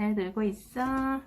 잘 놀고 있어.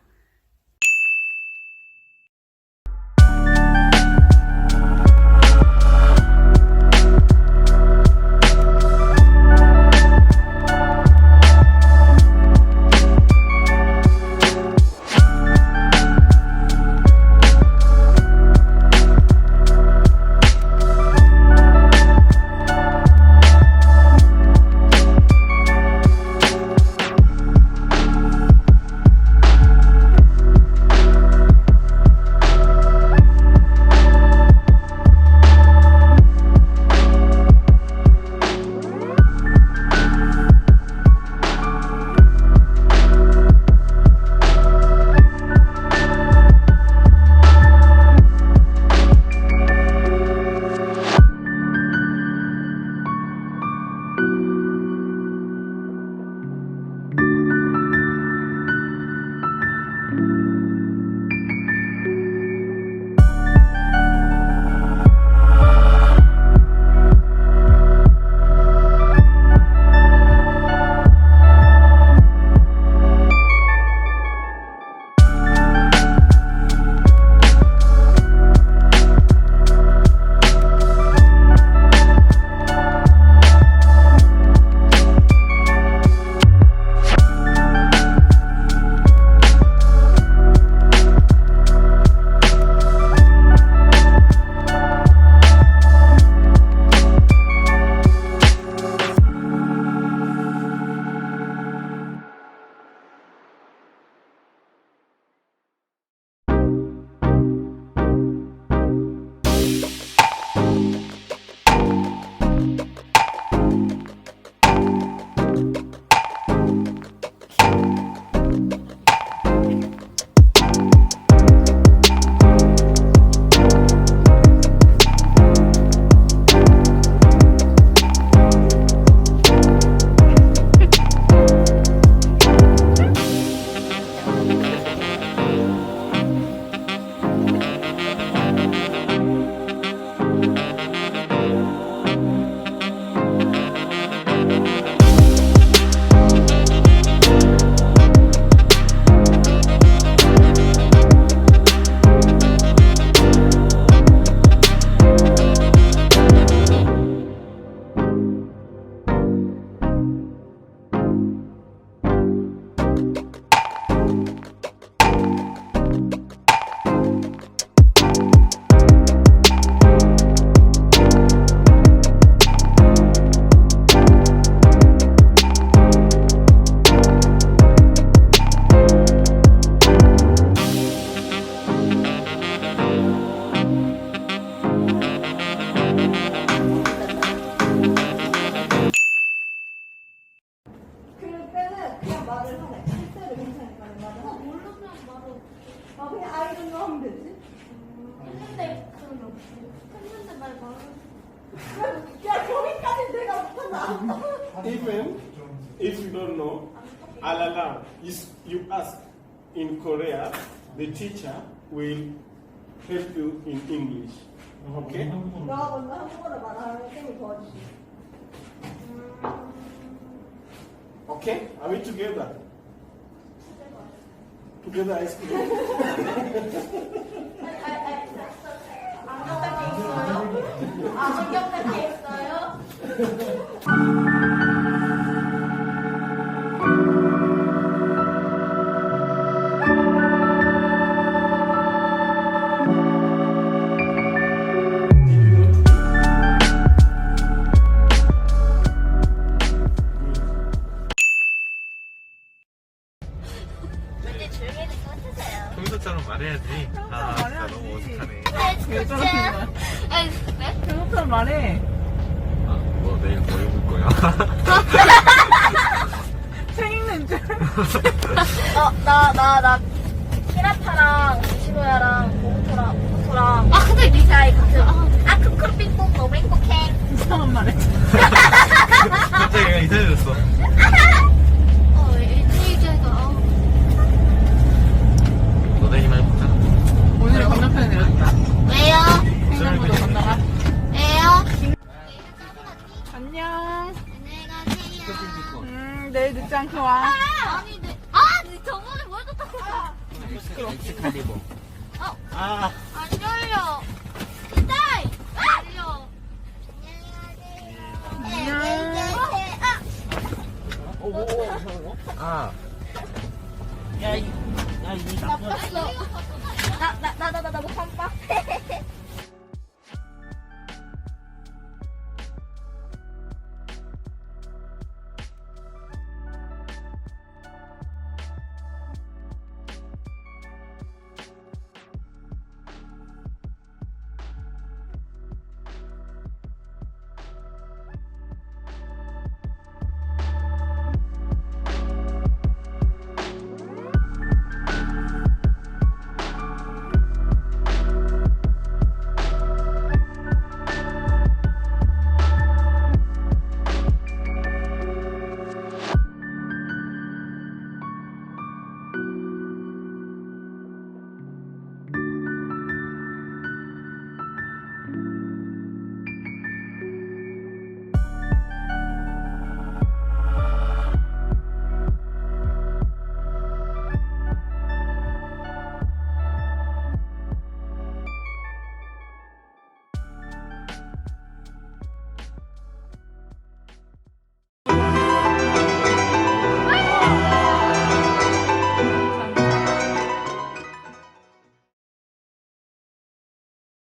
Even if you don't know, alala is you ask in Korea, the teacher will help you in English. Okay? 너가 먼저 한국어로 말하면 쌤이 도와주지. Okay? Are we together? Together ice cream. 안경 뺄게 있어요? 아, 안경 뺄게 있어요? 말해. 아, 뭐 내일 뭐 입을 거야? 책 읽는 줄. 어, 나, 나, 나, 히라타랑, 시노야랑, 모토랑, 모토랑. 아, 근데 미사이 같은. 아, 내일 늦지 않게 와. 아니, 네. 아, 네, 정말 엑스칼리버. 어. 아. 안 열려. 이따이. 열려. 아. 야, 이, 야, 이 나쁜.